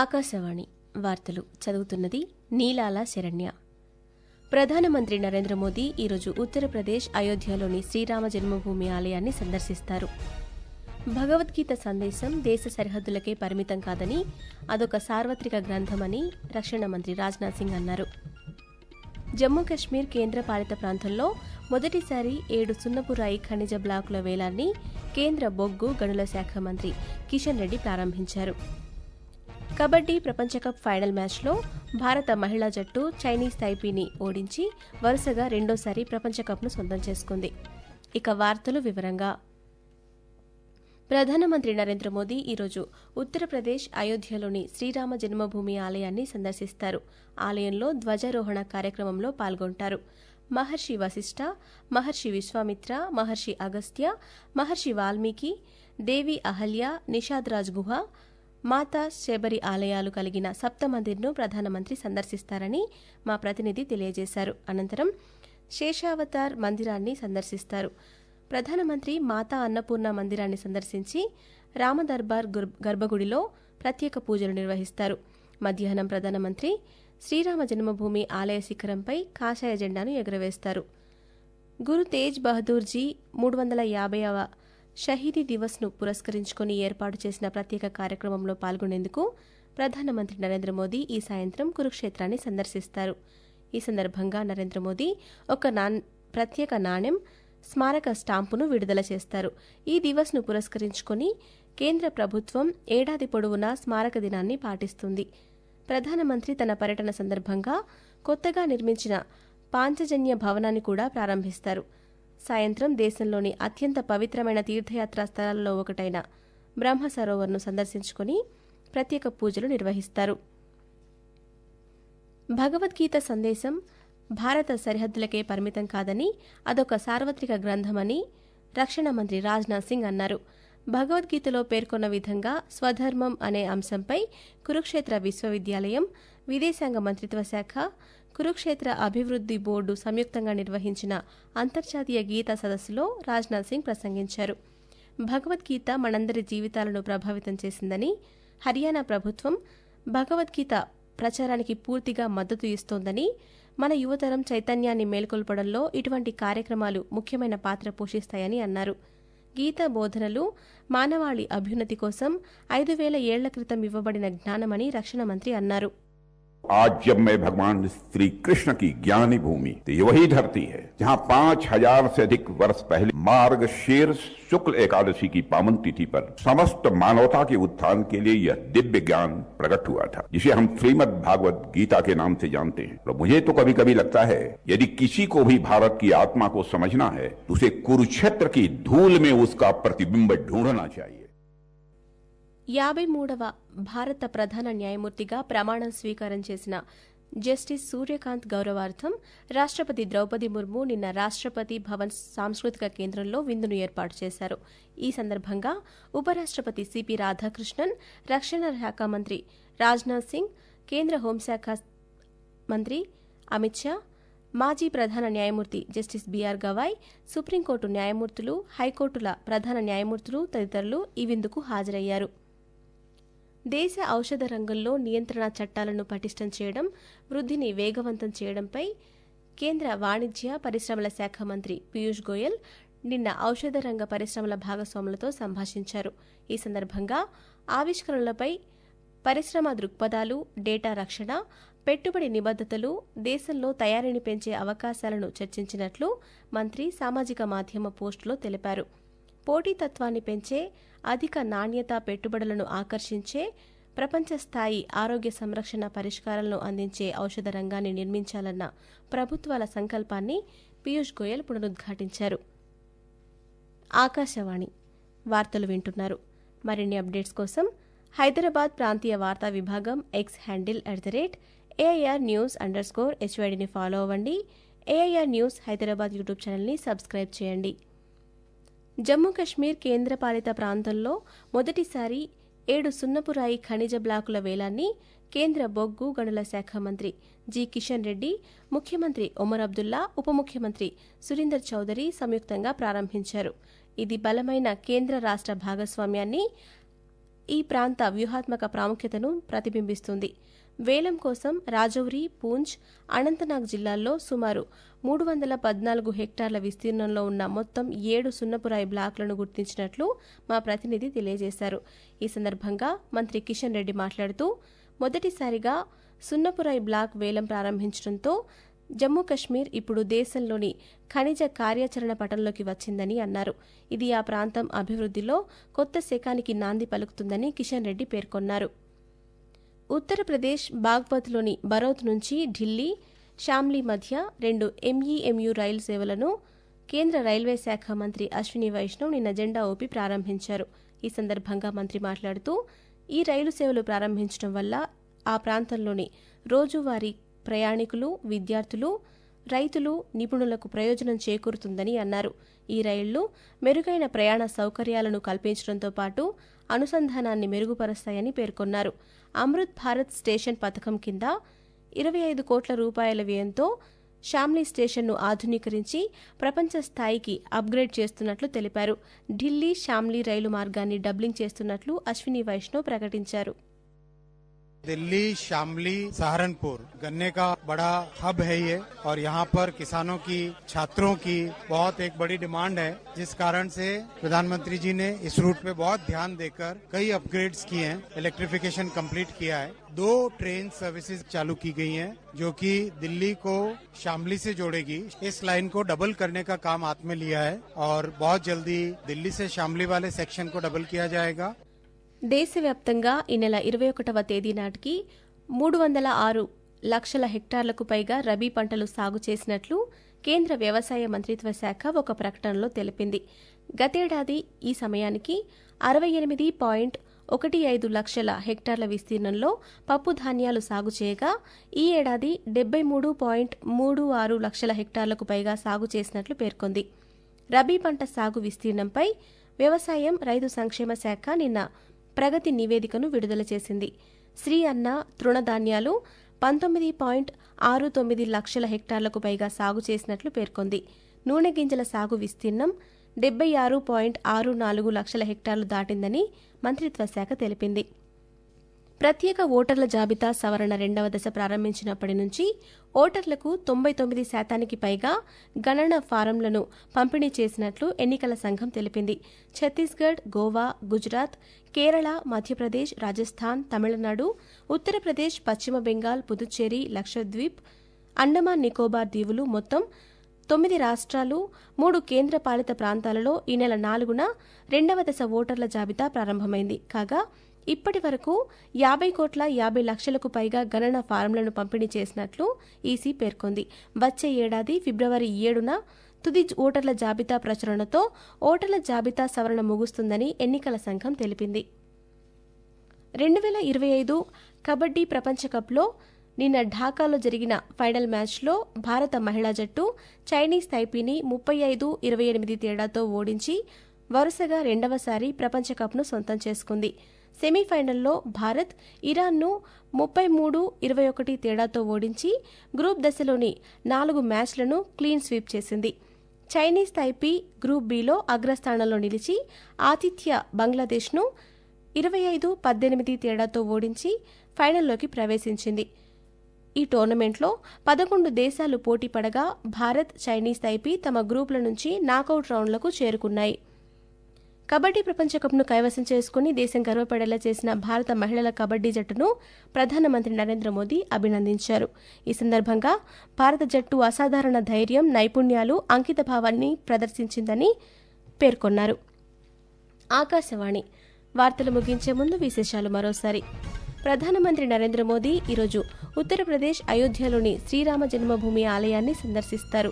ఆకాశవాణి వార్తలు చదువుతున్నది నీలాల శరణ్య. ప్రధానమంత్రి నరేంద్ర మోదీ ఈరోజు ఉత్తరప్రదేశ్ అయోధ్యలోని శ్రీరామ జన్మభూమి ఆలయాన్ని సందర్శిస్తారు. భగవద్గీత సందేశం దేశ సరిహద్దులకే పరిమితం కాదని అదొక సార్వత్రిక గ్రంథమని రక్షణ మంత్రి రాజ్నాథ్ సింగ్ అన్నారు. జమ్మూ కశ్మీర్ కేంద్ర పాలిత ప్రాంతంలో మొదటిసారి ఏడు సున్నపురాయి ఖనిజ బ్లాకుల వేలాన్ని కేంద్ర బొగ్గు గనుల శాఖ మంత్రి కిషన్ రెడ్డి ప్రారంభించారు. కబడ్డీ ప్రపంచ కప్ ఫైనల్ మ్యాచ్లో భారత మహిళా జట్టు చైనీస్ తైపీని ఓడించి వరుసగా రెండోసారి ప్రపంచ కప్ను సొంతం చేసుకుంది. ఇక వార్తలు వివరంగా. ప్రధానమంత్రి నరేంద్ర మోదీ ఈరోజు ఉత్తరప్రదేశ్ అయోధ్యలోని శ్రీరామ జన్మభూమి ఆలయాన్ని సందర్శిస్తారు. ఆలయంలో ధ్వజారోహణ కార్యక్రమంలో పాల్గొంటారు. మహర్షి వశిష్ఠ మహర్షి విశ్వామిత్ర మహర్షి అగస్త్య మహర్షి వాల్మీకి దేవి అహల్య నిషాద్రాజ్ గుహ మాతా శబరి ఆలయాలు కలిగిన సప్తమందిర్ను ప్రధానమంత్రి సందర్శిస్తారని మా ప్రతినిధి తెలియజేశారు. అనంతరం శేషావతార్ మందిరాన్ని సందర్శిస్తారు. ప్రధానమంత్రి మాతా అన్నపూర్ణ మందిరాన్ని సందర్శించి రామదర్బార్ గుర్- గర్భగుడిలో ప్రత్యేక పూజలు నిర్వహిస్తారు. మధ్యాహ్నం ప్రధానమంత్రి శ్రీరామ జన్మభూమి ఆలయ శిఖరంపై కాషాయ జెండాను ఎగురవేస్తారు. గురు తేజ్ బహదూర్జీ మూడు వందల యాభైవ షహీదీ దివస్ను పురస్కరించుకుని ఏర్పాటు చేసిన ప్రత్యేక కార్యక్రమంలో పాల్గొనేందుకు ప్రధానమంత్రి నరేంద్ర మోదీ ఈ సాయంత్రం కురుక్షేత్రాన్ని సందర్శిస్తారు. ఈ సందర్భంగా నరేంద్ర మోదీ ఒక నాన్ ప్రత్యేక నాణెం స్మారక స్టాంపును విడుదల చేస్తారు. ఈ దివస్ను పురస్కరించుకొని కేంద్ర ప్రభుత్వం ఏడాది పొడవునా స్మారక దినాన్ని పాటిస్తుంది. ప్రధానమంత్రి తన పర్యటన సందర్భంగా కొత్తగా నిర్మించిన పాంచజన్య భవనాన్ని కూడా ప్రారంభిస్తారు. సాయంత్రం దేశంలోని అత్యంత పవిత్రమైన తీర్థయాత్రా స్థలాల్లో ఒకటైన బ్రహ్మ సరోవర్ను సందర్శించుకుని ప్రత్యేక పూజలు నిర్వహిస్తారు. భగవద్గీత సందేశం భారత సరిహద్దులకే పరిమితం కాదని అదొక సార్వత్రిక గ్రంథమని రక్షణ మంత్రి రాజ్నాథ్ సింగ్ అన్నారు. భగవద్గీతలో పేర్కొన్న విధంగా స్వధర్మం అనే అంశంపై కురుక్షేత్ర విశ్వవిద్యాలయం విదేశాంగ మంత్రిత్వ శాఖ కురుక్షేత్ర అభివృద్ధి బోర్డు సంయుక్తంగా నిర్వహించిన అంతర్జాతీయ గీత సదస్సులో రాజ్నాథ్ సింగ్ ప్రసంగించారు. భగవద్గీత మనందరి జీవితాలను ప్రభావితం చేసిందని హర్యానా ప్రభుత్వం భగవద్గీత ప్రచారానికి పూర్తిగా మద్దతు ఇస్తోందని మన యువతరం చైతన్యాన్ని మేల్కొల్పడంలో ఇటువంటి కార్యక్రమాలు ముఖ్యమైన పాత్ర పోషిస్తాయని అన్నారు. గీత బోధనలు మానవాళి అభ్యున్నతి కోసం ఐదు వేల ఏళ్ళ క్రితం ఇవ్వబడిన జ్ఞానమని రక్షణ మంత్రి అన్నారు. आज जब मैं भगवान श्री कृष्ण की ज्ञानी भूमि तो ये वही धरती है, जहाँ पाँच हज़ार से अधिक वर्ष पहले मार्ग शेर शुक्ल एकादशी की पावन तिथि पर समस्त मानवता के उत्थान के लिए यह दिव्य ज्ञान प्रकट हुआ था, जिसे हम श्रीमद भागवत गीता के नाम से जानते हैं। तो मुझे तो कभी कभी लगता है, यदि किसी को भी भारत की आत्मा को समझना है तो उसे कुरुक्षेत्र की धूल में उसका प्रतिबिंब ढूंढना चाहिए। యాభై మూడవ భారత ప్రధాన న్యాయమూర్తిగా ప్రమాణం స్వీకారం చేసిన జస్టిస్ సూర్యకాంత్ గౌరవార్థం రాష్ట్రపతి ద్రౌపది ముర్ము నిన్న రాష్ట్రపతి భవన్ సాంస్కృతిక కేంద్రంలో విందును ఏర్పాటు చేశారు. ఈ సందర్భంగా ఉపరాష్ట్రపతి సిపి రాధాకృష్ణన్ రక్షణ శాఖ మంత్రి రాజ్నాథ్ సింగ్ కేంద్ర హోంశాఖ మంత్రి అమిత్ షా మాజీ ప్రధాన న్యాయమూర్తి జస్టిస్ బీఆర్ గవాయ్ సుప్రీంకోర్టు న్యాయమూర్తులు హైకోర్టుల ప్రధాన న్యాయమూర్తులు తదితరులు ఈ విందుకు హాజరయ్యారు. దేశ ఔషధ రంగంలో నియంత్రణ చట్టాలను పటిష్టం చేయడం వృద్ధిని వేగవంతం చేయడంపై కేంద్ర వాణిజ్య పరిశ్రమల శాఖ మంత్రి పీయూష్ గోయల్ నిన్న ఔషధ రంగ పరిశ్రమల భాగస్వాములతో సంభాషించారు. ఈ సందర్భంగా ఆవిష్కరణలపై పరిశ్రమ దృక్పథాలు డేటా రక్షణ పెట్టుబడి నిబద్ధతలు దేశంలో తయారీని పెంచే అవకాశాలను చర్చించినట్లు మంత్రి సామాజిక మాధ్యమ పోస్టులో తెలిపారు. పోటీతత్వాన్ని పెంచే అధిక నాణ్యత పెట్టుబడులను ఆకర్షించే ప్రపంచ స్థాయి ఆరోగ్య సంరక్షణ పరిష్కారాలను అందించే ఔషధ రంగాన్ని నిర్మించాలన్న ప్రభుత్వాల సంకల్పాన్ని పీయూష్ గోయల్ పునరుద్ఘాటించారు. ఆకాశవాణి వార్తలు వింటున్నారు. మరిన్ని అప్డేట్స్ కోసం హైదరాబాద్ ప్రాంతీయ వార్తా విభాగం X handle at the rate AIR news underscore హెచ్వైడిని follow అవ్వండి. ఏఐఆర్ న్యూస్ హైదరాబాద్ యూట్యూబ్ ఛానల్ని సబ్స్క్రైబ్ చేయండి. జమ్మూ కశ్మీర్ కేంద్రపాలిత ప్రాంతంలో మొదటిసారి ఏడు సున్నపురాయి ఖనిజ బ్లాకుల వేలాన్ని కేంద్ర బొగ్గు గనుల శాఖ మంత్రి జి కిషన్ రెడ్డి ముఖ్యమంత్రి ఒమర్ అబ్దుల్లా ఉప ముఖ్యమంత్రి సురీందర్ చౌదరి సంయుక్తంగా ప్రారంభించారు. ఇది బలమైన కేంద్ర రాష్ట్ర భాగస్వామ్యాన్ని ఈ ప్రాంత వ్యూహాత్మక ప్రాముఖ్యతను ప్రతిబింబిస్తుంది. వేలం కోసం రాజౌరి పూంచ్ అనంతనాగ్ జిల్లాల్లో సుమారు మూడు వందల పద్నాలుగు హెక్టార్ల విస్తీర్ణంలో ఉన్న మొత్తం ఏడు సున్నపురాయి బ్లాక్లను గుర్తించినట్లు మా ప్రతినిధి తెలియజేశారు. ఈ సందర్భంగా మంత్రి కిషన్ రెడ్డి మాట్లాడుతూ మొదటిసారిగా సున్నపురాయి బ్లాక్ వేలం ప్రారంభించడంతో జమ్మూ కశ్మీర్ ఇప్పుడు దేశంలోని ఖనిజ కార్యాచరణ పటంలోకి వచ్చిందని అన్నారు. ఇది ఆ ప్రాంతం అభివృద్ధిలో కొత్త శకానికి నాంది పలుకుతుందని కిషన్ రెడ్డి పేర్కొన్నారు. ఉత్తరప్రదేశ్ బాగ్పత్లోని బరౌత్ నుంచి ఢిల్లీ షామ్లీ మధ్య రెండు ఎంఈఎంయు రైలు సేవలను కేంద్ర రైల్వే శాఖ మంత్రి అశ్విని వైష్ణవ్ నిన్న జెండా ఊపి ప్రారంభించారు. ఈ సందర్భంగా మంత్రి మాట్లాడుతూ ఈ రైలు సేవలు ప్రారంభించడం వల్ల ఆ ప్రాంతంలోని రోజువారీ ప్రయాణికులు విద్యార్థులు రైతులు నిపుణులకు ప్రయోజనం చేకూరుతుందని అన్నారు. ఈ రైళ్ళు మెరుగైన ప్రయాణ సౌకర్యాలను కల్పించడంతో పాటు అనుసంధానాన్ని మెరుగుపరుస్తాయని పేర్కొన్నారు. అమృత్ భారత్ స్టేషన్ పథకం కింద ఇరవై ఐదు కోట్ల రూపాయల వ్యయంతో షామ్లీ స్టేషన్ను ఆధునీకరించి ప్రపంచ స్థాయికి అప్గ్రేడ్ చేస్తున్నట్లు తెలిపారు. ఢిల్లీ షామ్లీ రైలు మార్గాన్ని డబ్లింగ్ చేస్తున్నట్లు అశ్విని వైష్ణవ్ ప్రకటించారు. दिल्ली, शामली, सहारनपुर गन्ने का बड़ा हब है ये और यहाँ पर किसानों की, छात्रों की बहुत एक बड़ी डिमांड है, जिस कारण से प्रधानमंत्री जी ने इस रूट पे बहुत ध्यान देकर कई अपग्रेड्स किए हैं इलेक्ट्रिफिकेशन कंप्लीट किया है। दो ट्रेन सर्विसेज़ चालू की गई हैं, जो कि दिल्ली को शामली से जोड़ेगी। इस लाइन को डबल करने का काम हाथ में लिया है और बहुत जल्दी दिल्ली से शामली वाले सेक्शन को डबल किया जाएगा। దేశవ్యాప్తంగా ఈ నెల ఇరవై ఒకటవ తేదీ నాటికి మూడు వందల ఆరు లక్షల హెక్టార్లకు పైగా రబీ పంటలు సాగు చేసినట్లు కేంద్ర వ్యవసాయ మంత్రిత్వ శాఖ ఒక ప్రకటనలో తెలిపింది. గతేడాది ఈ సమయానికి అరవై ఎనిమిది పాయింట్ ఒకటి ఐదు లక్షల హెక్టార్ల విస్తీర్ణంలో పప్పు ధాన్యాలు సాగు చేయగా ఈ ఏడాది డెబ్బై మూడు పాయింట్ మూడు ఆరు లక్షల హెక్టార్లకు పైగా సాగు చేసినట్లు పేర్కొంది. రబీ పంట సాగు విస్తీర్ణంపై వ్యవసాయం రైతు సంక్షేమ శాఖ నిన్న ప్రగతి నివేదికను విడుదల చేసింది. శ్రీ అన్న తృణధాన్యాలు పంతొమ్మిది పాయింట్ ఆరు తొమ్మిది లక్షల హెక్టార్లకు పైగా సాగు చేసినట్లు పేర్కొంది. నూనె గింజల సాగు విస్తీర్ణం డెబ్బై ఆరు పాయింట్ ఆరు నాలుగు లక్షల హెక్టార్లు దాటిందని మంత్రిత్వ శాఖ తెలిపింది. ప్రత్యేక ఓటర్ల జాబితా సవరణ రెండవ దశ ప్రారంభించినప్పటి నుంచి ఓటర్లకు తొంభై తొమ్మిది శాతానికి పైగా గణన ఫారంలను పంపిణీ చేసినట్లు ఎన్నికల సంఘం తెలిపింది. ఛత్తీస్గఢ్ గోవా గుజరాత్ కేరళ మధ్యప్రదేశ్ రాజస్థాన్ తమిళనాడు ఉత్తరప్రదేశ్ పశ్చిమ బెంగాల్ పుదుచ్చేరి లక్షద్వీప్ అండమాన్ నికోబార్ దీవులు మొత్తం తొమ్మిది రాష్ట్రాలు మూడు కేంద్రపాలిత ప్రాంతాలలో ఈ నెల నాలుగున రెండవ దశ ఓటర్ల జాబితా ప్రారంభమైంది. కాగా ఇప్పటి వరకు యాభై కోట్ల యాభై లక్షలకు పైగా గణన ఫారంలను పంపిణీ చేసినట్లు ఈసీ పేర్కొంది. వచ్చే ఏడాది ఫిబ్రవరి ఏడున తుది ఓటర్ల జాబితా ప్రచురణతో ఓటర్ల జాబితా సవరణ ముగుస్తుందని ఎన్నికల సంఘం తెలిపింది. రెండు వేల ఇరవై ఐదు కబడ్డీ ప్రపంచ కప్లో నిన్న ఢాకాలో జరిగిన ఫైనల్ మ్యాచ్లో భారత మహిళా జట్టు చైనీస్ తైపీని ముప్పై ఐదు ఇరవై ఎనిమిది తేడాతో ఓడించి వరుసగా రెండవసారి ప్రపంచ కప్ను సొంతం చేసుకుంది. సెమీఫైనల్లో భారత్ ఇరాన్ను ముప్పై మూడు ఇరవై ఒకటి తేడాతో ఓడించి గ్రూప్ దశలోని నాలుగు మ్యాచ్లను క్లీన్ స్వీప్ చేసింది. చైనీస్ తైపీ గ్రూప్ బిలో అగ్రస్థానంలో నిలిచి ఆతిథ్య బంగ్లాదేశ్ను ఇరవై ఐదు పద్దెనిమిది తేడాతో ఓడించి ఫైనల్లోకి ప్రవేశించింది. ఈ టోర్నమెంట్లో పదకొండు దేశాలు పోటీ పడగా భారత్ చైనీస్ తైపీ తమ గ్రూపుల నుంచి నాకౌట్ రౌండ్లకు చేరుకున్నాయి. కబడ్డీ ప్రపంచ కప్ను కైవసం చేసుకుని దేశం గర్వపడేలా చేసిన భారత మహిళల కబడ్డీ జట్టును ప్రధానమంత్రి నరేంద్ర మోదీ అభినందించారు. ఈ సందర్భంగా భారత జట్టు అసాధారణ ధైర్యం నైపుణ్యాలు అంకిత భావాన్ని ప్రదర్శించిందని పేర్కొన్నారు. ఆకాశవాణి వార్తలు ముగించే ముందు విశేషాలు మరోసారి. ప్రధానమంత్రి నరేంద్ర మోదీ ఈరోజు ఉత్తరప్రదేశ్ అయోధ్యలోని శ్రీరామ జన్మభూమి ఆలయాన్ని సందర్శిస్తారు.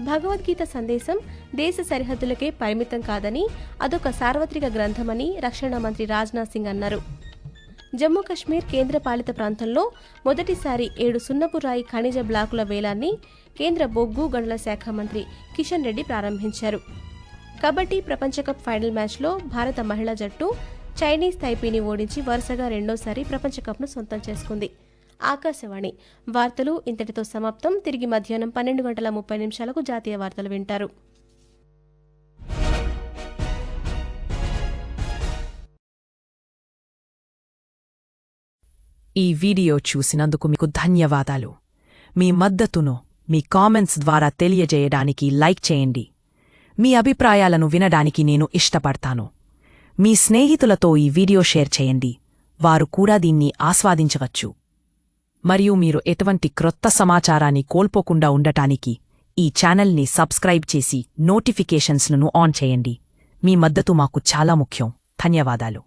భగవద్గీత సందేశం దేశ సరిహద్దులకే పరిమితం కాదని అదొక సార్వత్రిక గ్రంథమని రక్షణ మంత్రి రాజ్నాథ్ సింగ్ అన్నారు. జమ్మూ కశ్మీర్ కేంద్రపాలిత ప్రాంతంలో మొదటిసారి ఏడు సున్నపు రాయి ఖనిజ బ్లాకుల వేలాన్ని కేంద్ర బొగ్గు గనుల శాఖ మంత్రి కిషన్ రెడ్డి ప్రారంభించారు. కబడ్డీ ప్రపంచ కప్ ఫైనల్ మ్యాచ్లో భారత మహిళా జట్టు చైనీస్ తైపీని ఓడించి వరుసగా రెండోసారి ప్రపంచకప్ను సొంతం చేసుకుంది. ఆకాశవాణి. వార్తలు ఇంతటితో సమాప్తం. తిరిగి మధ్యాహ్నం పన్నెండు గంటల ముప్పై నిమిషాలకు జాతీయ వార్తలు వింటారు. ఈ వీడియో చూసినందుకు మీకు ధన్యవాదాలు. మీ మద్దతును మీ కామెంట్స్ ద్వారా తెలియజేయడానికి లైక్ చేయండి. మీ అభిప్రాయాలను వినడానికి నేను ఇష్టపడతాను. మీ స్నేహితులతో ఈ వీడియో షేర్ చేయండి. వారు కూడా దీన్ని ఆస్వాదించవచ్చు. మరియు మీరు ఎటువంటి క్రొత్త సమాచారాన్ని కోల్పోకుండా ఉండటానికి ఈ ఛానల్ని సబ్స్క్రైబ్ చేసి నోటిఫికేషన్స్లను ఆన్ చేయండి. మీ మద్దతు మాకు చాలా ముఖ్యం. ధన్యవాదాలు.